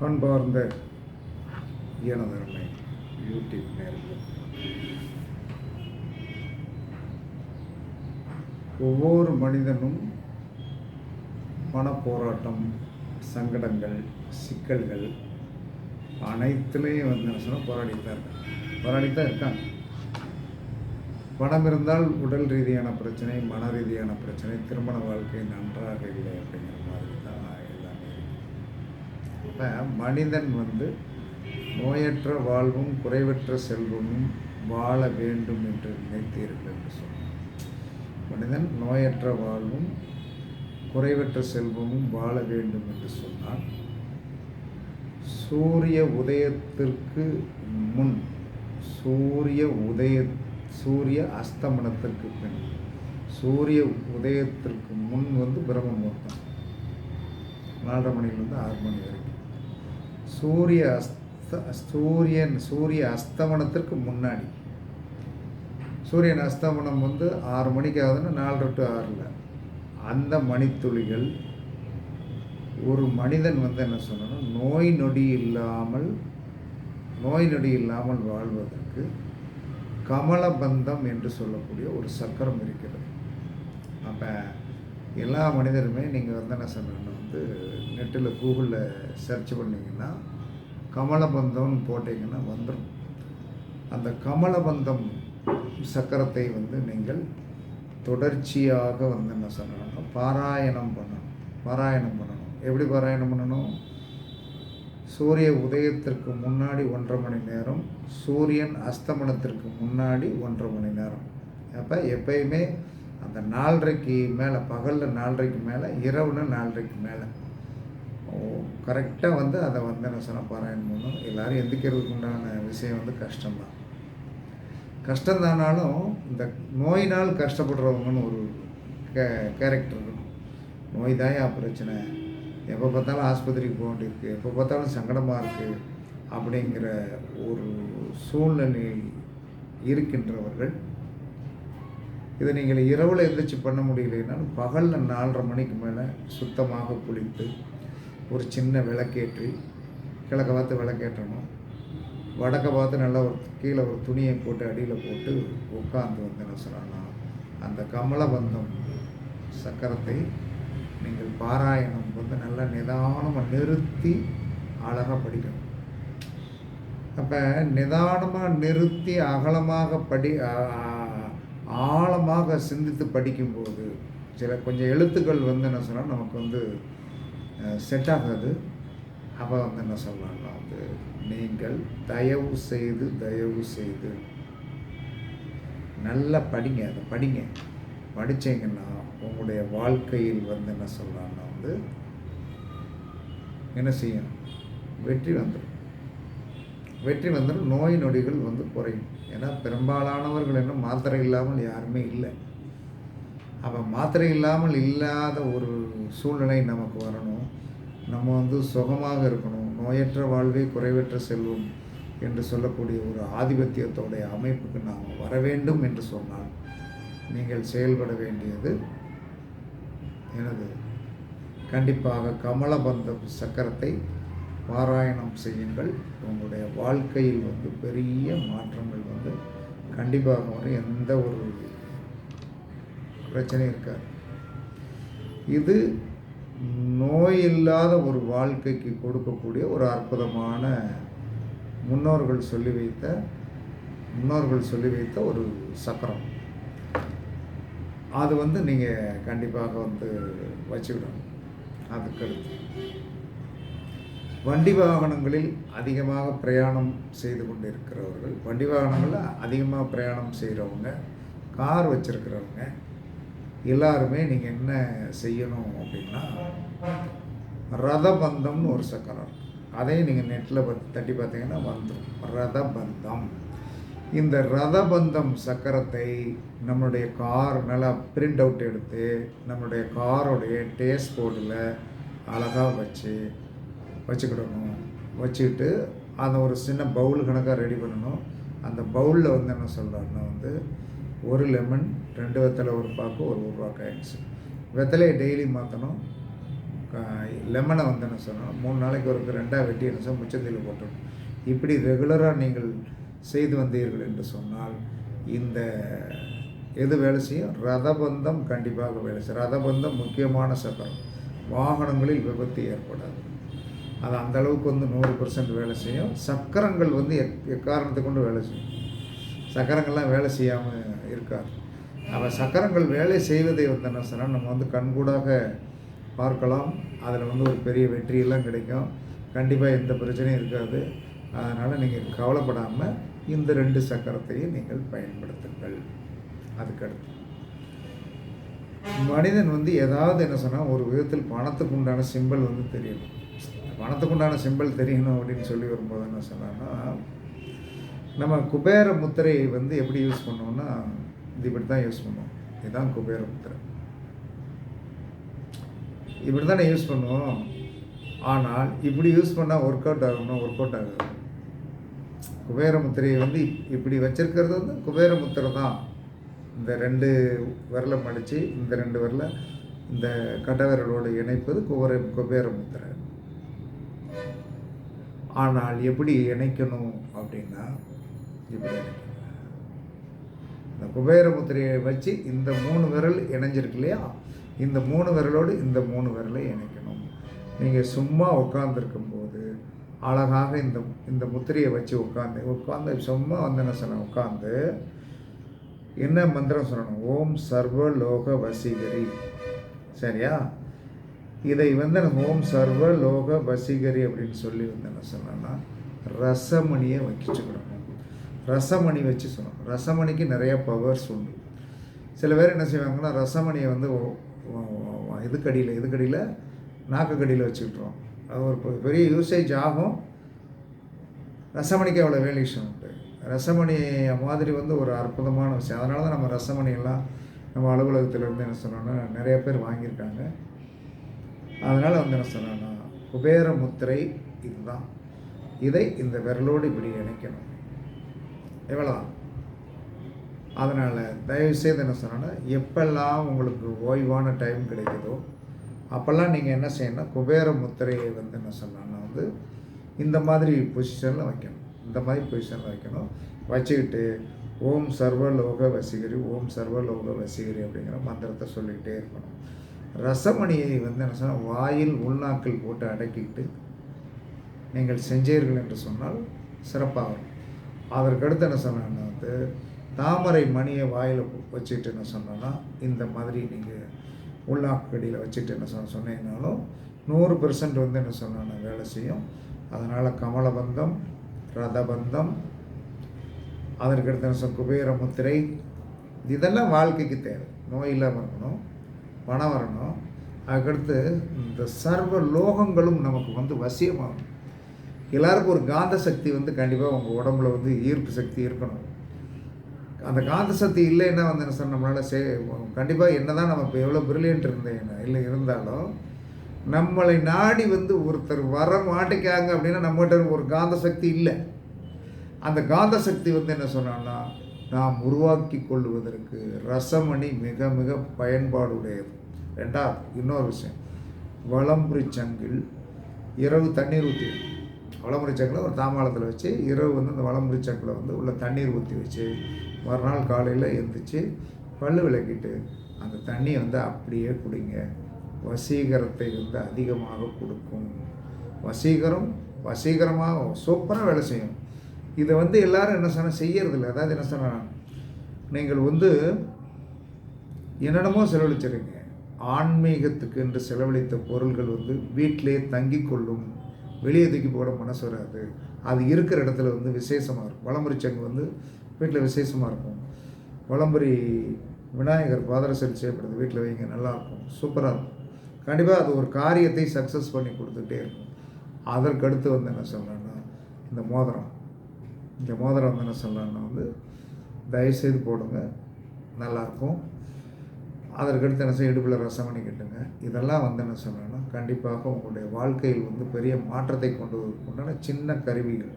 அன்பார்ந்த எனதருமை யூடியூப் நேரில் ஒவ்வொரு மனிதனும் மனப்போராட்டம் சங்கடங்கள் சிக்கல்கள் அனைத்துலேயும் வந்து என்ன சொன்னால் போராடிட்டு தான் இருக்காங்க. போராடி தான் இருக்காங்க. பணம் இருந்தால் உடல் ரீதியான பிரச்சனை மன ரீதியான பிரச்சனை திருமண வாழ்க்கை நன்றாக இல்லை அப்படிங்கிற மாதிரி அப்போ இப்போ மனிதன் வந்து நோயற்ற வாழ்வும் குறைவற்ற செல்வமும் வாழ வேண்டும் என்று நினைத்தீர்கள் என்று சொன்னார். மனிதன் நோயற்ற வாழ்வும் குறைவற்ற செல்வமும் வாழ வேண்டும் என்று சொன்னால் சூரிய உதயத்திற்கு முன் சூரிய உதய சூரிய அஸ்தமனத்திற்கு பின் சூரிய உதயத்திற்கு முன் வந்து பிரம்ம முகூர்த்தம். நாலரை மணிலேருந்து ஆறு மணி வரைக்கும். சூரிய அஸ்த சூரியன் சூரிய அஸ்தமனத்திற்கு முன்னாடி. சூரியன் அஸ்தமனம் வந்து ஆறு மணிக்கு ஆகுதுன்னா நாலரை டு ஆறில். அந்த மணித்துளிகள் ஒரு மனிதன் வந்து என்ன சொல்லணும்? நோய் நொடி இல்லாமல் நோய் நொடி இல்லாமல் வாழ்வதற்கு கமலபந்தம் என்று சொல்லக்கூடிய ஒரு சக்கரம் இருக்கிறது. அப்போ எல்லா மனிதருமே நீங்கள் வந்து என்ன சொல்லணும்? வந்து நெட்டில் கூகுளில் சர்ச் பண்ணிங்கன்னா கமலபந்தம்னு போட்டிங்கன்னா வந்துடும் அந்த கமலபந்தம் சக்கரத்தை வந்து நீங்கள் தொடர்ச்சியாக வந்து என்ன சொல்லணும்னா பாராயணம் பண்ணணும். பாராயணம் பண்ணணும். எப்படி பாராயணம் பண்ணணும்? சூரிய உதயத்திற்கு முன்னாடி ஒன்றரை மணி நேரம் சூரியன் அஸ்தமனத்திற்கு முன்னாடி ஒன்றரை மணி நேரம். அப்போ எப்பயுமே அந்த நாலரைக்கு மேலே பகலில் நாலரைக்கு மேலே இரவுல நாலரைக்கு மேலே. கரெக்டாக வந்து அதை வந்து என்ன சொன்னால் பாராயணம் பண்ணணும் எல்லோரும் எந்திக்கிறதுக்கு உண்டான விஷயம் வந்து கஷ்டம்தான். கஷ்டம்தானாலும் இந்த நோயினால் கஷ்டப்படுறவங்கன்னு ஒரு கே கேரக்டர் இருக்கும். நோய் தான் பிரச்சனை. எப்போ பார்த்தாலும் ஆஸ்பத்திரிக்கு போக வேண்டியிருக்கு. எப்போ பார்த்தாலும் சங்கடமாக இருக்குது அப்படிங்கிற ஒரு சூழ்நிலை இருக்கின்றவர்கள் இதை நீங்கள் இரவில் எழுந்திரிச்சு பண்ண முடியலைன்னாலும் பகலில் நாலரை மணிக்கு மேலே சுத்தமாக குளித்து ஒரு சின்ன விளக்கேற்றி கிழக்க பார்த்து விளக்கேற்றணும். வடக்க பார்த்து நல்லா ஒரு கீழே ஒரு துணியை போட்டு அடியில் போட்டு உட்காந்து வந்து என்ன சொல்கிறாங்கன்னா அந்த கமலபந்தம் சக்கரத்தை நீங்கள் பாராயணம் வந்து நல்லா நிதானமாக நிறுத்தி அழகாக படிக்கணும். அப்போ நிதானமாக நிறுத்தி அகலமாக படி ஆழமாக சிந்தித்து படிக்கும்போது சில கொஞ்சம் எழுத்துக்கள் வந்து என்ன சொன்னால் நமக்கு வந்து செட் ஆகாது. அப்போ வந்து என்ன சொல்லலாம்னா வந்து நீங்கள் தயவு செய்து தயவு செய்து நல்லா படிங்க அதை படிங்க. படித்தீங்கன்னா உங்களுடைய வாழ்க்கையில் வந்து என்ன சொல்லலாம்னா வந்து என்ன செய்யும் வெற்றி வந்துடும். வெற்றி வந்துடும் நோய் நொடிகள் வந்து குறையும். ஏன்னா பெரும்பாலானவர்கள் என்ன மாத்திரை இல்லாமல் யாருமே இல்லை. அப்போ மாத்திரை இல்லாமல் இல்லாத ஒரு சூழ்நிலை நமக்கு வரணும். நம்ம வந்து சுகமாக இருக்கணும். நோயற்ற வாழ்வே குறைவற்ற செல்வம் என்று சொல்லக்கூடிய ஒரு ஆதிபத்தியத்தோடைய அமைப்புக்கு நாம் வர வேண்டும் என்று சொன்னால் நீங்கள் செயல்பட வேண்டியது எனது கண்டிப்பாக கமலபந்த சக்கரத்தை பாராயணம் செய்யுங்கள். உங்களுடைய வாழ்க்கையில் வந்து பெரிய மாற்றங்கள் வந்து கண்டிப்பாக வந்து எந்த ஒரு பிரச்சனையும் இருக்காது. இது நோய் இல்லாத ஒரு வாழ்க்கைக்கு கொடுக்கக்கூடிய ஒரு அற்புதமான முன்னோர்கள் சொல்லி வைத்த முன்னோர்கள் சொல்லி வைத்த ஒரு சக்கரம். அது வந்து நீங்கள் கண்டிப்பாக வந்து வச்சுக்கிடணும் அதுக்கடுத்து. வண்டி வாகனங்களில் அதிகமாக பிரயாணம் செய்து கொண்டு இருக்கிறவர்கள் வண்டி வாகனங்களில் அதிகமாக பிரயாணம் செய்கிறவங்க கார் வச்சுருக்கிறவங்க எல்லாருமே நீங்கள் என்ன செய்யணும் அப்படின்னா ரதபந்தம்னு ஒரு சக்கரம் அதையும் நீங்கள் நெட்டில் தட்டி பார்த்தீங்கன்னா வந்துடும் ரதபந்தம். இந்த ரதபந்தம் சக்கரத்தை நம்மளுடைய கார் நல்லா பிரிண்ட் அவுட் எடுத்து நம்மளுடைய காரோடைய டேஸ்ட் போர்டில் அழகாக வச்சு வச்சுக்கிடணும். வச்சுக்கிட்டு அதை ஒரு சின்ன பவுல் கணக்காக ரெடி பண்ணணும். அந்த பவுலில் வந்து என்ன சொல்கிறாருன்னா வந்து ஒரு லெமன் ரெண்டு வெத்தலை ஒரு பாக்கு ஒரு ரூபா காயின்ஸு வெத்தலையை டெய்லி மாற்றணும் லெமனை வந்து என்ன சொல்லணும் மூணு நாளைக்கு ஒரு ரெண்டாக வெட்டி என்ன சொல்ல முச்சந்தியில் போட்டணும் இப்படி ரெகுலராக நீங்கள் செய்து வந்தீர்கள் என்று சொன்னால் இந்த எது வேலை செய்யும்? ரதபந்தம் கண்டிப்பாக வேலை செய்யும். ரதபந்தம் முக்கியமான சக்கரம். வாகனங்களில் விபத்து ஏற்படாது. அது அந்த அளவுக்கு வந்து நூறு பர்சன்ட் வேலை செய்யும். சக்கரங்கள் வந்து எக் எக்காரணத்தை கொண்டு வேலை செய்யும். சக்கரங்கள்லாம் வேலை செய்யாமல் இருக்காது. அப்போ சக்கரங்கள் வேலை செய்வதை வந்து என்ன சொன்னால் நம்ம வந்து கண்கூடாக பார்க்கலாம். அதில் வந்து ஒரு பெரிய வெற்றியெல்லாம் கிடைக்கும். கண்டிப்பாக எந்த பிரச்சனையும் இருக்காது. அதனால் நீங்கள் கவலைப்படாமல் இந்த ரெண்டு சக்கரத்தையும் நீங்கள் பயன்படுத்துங்கள். அதுக்கடுத்து. மனிதன் வந்து ஏதாவது என்ன சொன்னால் ஒரு விதத்தில் பணத்துக்கு உண்டான சிம்பல் வந்து தெரியணும். பணத்துக்கு உண்டான சிம்பல் தெரியணும் அப்படின்னு சொல்லி வரும்போது என்ன சொன்னான்னா நம்ம குபேர முத்திரையை வந்து எப்படி யூஸ் பண்ணுவோம்னா இது இப்படி தான் யூஸ் பண்ணுவோம். இதுதான் குபேர முத்திரை. இப்படி தானே யூஸ் பண்ணுவோம். ஆனால் இப்படி யூஸ் பண்ணால் ஒர்க் அவுட் ஆகணும்னா ஒர்க் அவுட் ஆகாது. குபேர முத்திரையை வந்து இப்படி வச்சுருக்கிறது வந்து குபேர முத்திரை தான். இந்த ரெண்டு விரலை மடித்து இந்த ரெண்டு விரலை இந்த கட்டவிரலோடு இணைப்பது குபேர குபேர முத்திரை. ஆனால் எப்படி இணைக்கணும் அப்படின்னா இப்படி இணைக்கணும்? இந்த குபேர முத்திரையை வச்சு இந்த மூணு விரல் இணைஞ்சிருக்கு இல்லையா? இந்த மூணு விரலோடு இந்த மூணு விரலை இணைக்கணும். நீங்கள் சும்மா உட்காந்துருக்கும் போது அழகாக இந்த இந்த முத்திரையை வச்சு உட்காந்து உட்காந்து சும்மா வந்து என்ன சொன்ன உட்காந்து என்ன மந்திரம் சொல்லணும்? ஓம் சர்வ லோக வசீகரி. சரியா? இதை வந்து நம்ம ஓம் சர்வ லோக பசிகரி அப்படின்னு சொல்லி வந்து என்ன சொன்னோன்னா ரசமணியை வச்சுக்கணும் ரசமணி வச்சு சொல்லணும் ரசமணிக்கு நிறைய பவர்ஸ் உண்டு. சில பேர் என்ன செய்வாங்கன்னா ரசமணியை வந்து இதுக்கடியில் இதுக்கடியில் நாக்குக்கடியில் வச்சுக்கிட்டுருவோம். அது ஒரு பெ- பெரிய யூசேஜ் ஆகும். ரசமணிக்கு அவ்வளோ வேல்யூஷன் உண்டு. ரசமணி மாதிரி வந்து ஒரு அற்புதமான விஷயம். அதனால தான் நம்ம ரசமணியெல்லாம் நம்ம அலுவலகத்திலேருந்து என்ன சொன்னோன்னா நிறைய பேர் வாங்கியிருக்காங்க. அதனால் வந்து என்ன சொன்னோன்னா குபேர முத்திரை இதுதான். இதை இந்த விரலோடு இப்படி இணைக்கணும். எவ்வளோ அதனால் தயவுசெய்து என்ன சொன்னோன்னா எப்பெல்லாம் உங்களுக்கு ஓய்வான டைம் கிடைக்குதோ அப்போல்லாம் நீங்கள் என்ன செய்யணும் குபேர முத்திரையை வந்து என்ன சொன்னோன்னா வந்து இந்த மாதிரி பொசிஷனில் வைக்கணும். இந்த மாதிரி பொசிஷனில் வைக்கணும். வச்சுக்கிட்டு ஓம் சர்வலோக வசிகரி ஓம் சர்வலோக வசிகரி அப்படிங்கிற மந்திரத்தை சொல்லிக்கிட்டே இருக்கணும். ரசமணியை வந்து என்ன சொன்னால் வாயில் உள்நாக்கில் போட்டு அடக்கிட்டு நீங்கள் செஞ்சீர்கள் என்று சொன்னால் சிறப்பாக வரும் அதற்கடுத்து என்ன சொன்னேன்னா வந்து தாமரை மணியை வாயில் வச்சுட்டு என்ன சொன்னோன்னா இந்த மாதிரி நீங்கள் உள்நாக்கடியில் வச்சுட்டு என்ன சொன்ன சொன்னீங்கனாலும் நூறு பெர்சன்ட் வந்து என்ன சொன்னோன்னா வேலை செய்யும். அதனால் கமலபந்தம் ரதபந்தம் அதற்கடுத்து என்ன சொன்ன குபேர முத்திரை இதெல்லாம் வாழ்க்கைக்கு தேவை. நோய் இல்லாமல் இருக்கணும். பணம் வரணும் அதுக்கடுத்து இந்த சர்வ லோகங்களும் நமக்கு வந்து வசியமாகும். எல்லாருக்கும் ஒரு காந்த சக்தி வந்து கண்டிப்பாக உங்கள் உடம்புல வந்து ஈர்ப்பு சக்தி இருக்கணும். அந்த காந்த சக்தி இல்லைன்னா வந்து என்ன சார் நம்மளால் சே கண்டிப்பாக என்ன தான் நம்ம இப்போ எவ்வளோ பிரில்லியன்ட் இருந்தேன் இல்லை இருந்தாலும் நம்மளை நாடி வந்து ஒருத்தர் வர மாட்டேக்காங்க அப்படின்னா நம்மகிட்ட ஒரு காந்த சக்தி இல்லை. அந்த காந்த சக்தி வந்து என்ன சொன்னான்னா நாம் உருவாக்கி கொள்வதற்கு ரசமணி மிக மிக பயன்பாடுடையது. ரெண்டாவது இன்னொரு விஷயம். வளம்புரி சங்கில் இரவு தண்ணீர் ஊற்றி வளம்புரி சங்கில் ஒரு தாம்பாளத்தில் வச்சு இரவு வந்து அந்த வளம்புரி சங்கில் வந்து உள்ள தண்ணீர் ஊற்றி வச்சு மறுநாள் காலையில் எழுந்திரிச்சு பல்லு விளக்கிட்டு அந்த தண்ணியை வந்து அப்படியே குடிங்க. வசீகரத்தை வந்து அதிகமாக கொடுக்கும். வசீகரம் வசீகரமாக சூப்பராக வேலை செய்யும். இதை வந்து எல்லாரும் என்ன சொன்னால் செய்யறதில்ல. அதாவது என்ன சொன்னா நீங்கள் வந்து என்னென்னமோ செலவழிச்சிருங்க ஆன்மீகத்துக்கு என்று செலவழித்த பொருள்கள் வந்து வீட்டிலே தங்கி கொள்ளும் வெளியே தூக்கி போட மனசு வராது. அது இருக்கிற இடத்துல வந்து விசேஷமாக இருக்கும். வளம்புரி சங்கு வந்து வீட்டில் விசேஷமாக இருக்கும். வளம்புரி விநாயகர் பாதரசல் செய்யப்படுது. வீட்டில் வைங்க நல்லாயிருக்கும் சூப்பராக இருக்கும். கண்டிப்பாக அது ஒரு காரியத்தை சக்ஸஸ் பண்ணி கொடுத்துட்டே இருக்கும். அதற்கடுத்து வந்து என்ன சொல்லணும்னா இந்த மோதிரம். இந்த மோதிரம் வந்து என்ன வந்து தயவுசெய்து போடுங்க. நல்லாயிருக்கும். அதற்கடுத்து என்ன செய்ய இடுப்பில் ரசமணி கட்டுங்க. இதெல்லாம் வந்து என்ன சொல்லணும்னா கண்டிப்பாக உங்களுடைய வாழ்க்கையில் வந்து பெரிய மாற்றத்தை கொண்டு வருவதற்குண்டான சின்ன கருவிகள்.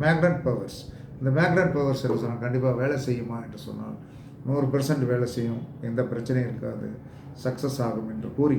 மேக்னட் பவர்ஸ் இந்த மேக்னட் பவர்ஸ் என்ன சொன்னால் கண்டிப்பாக வேலை செய்யுமா என்று சொன்னால் நூறு பெர்சன்ட் வேலை செய்யும். எந்த பிரச்சனையும் இருக்காது. சக்ஸஸ் ஆகும் என்று கூறி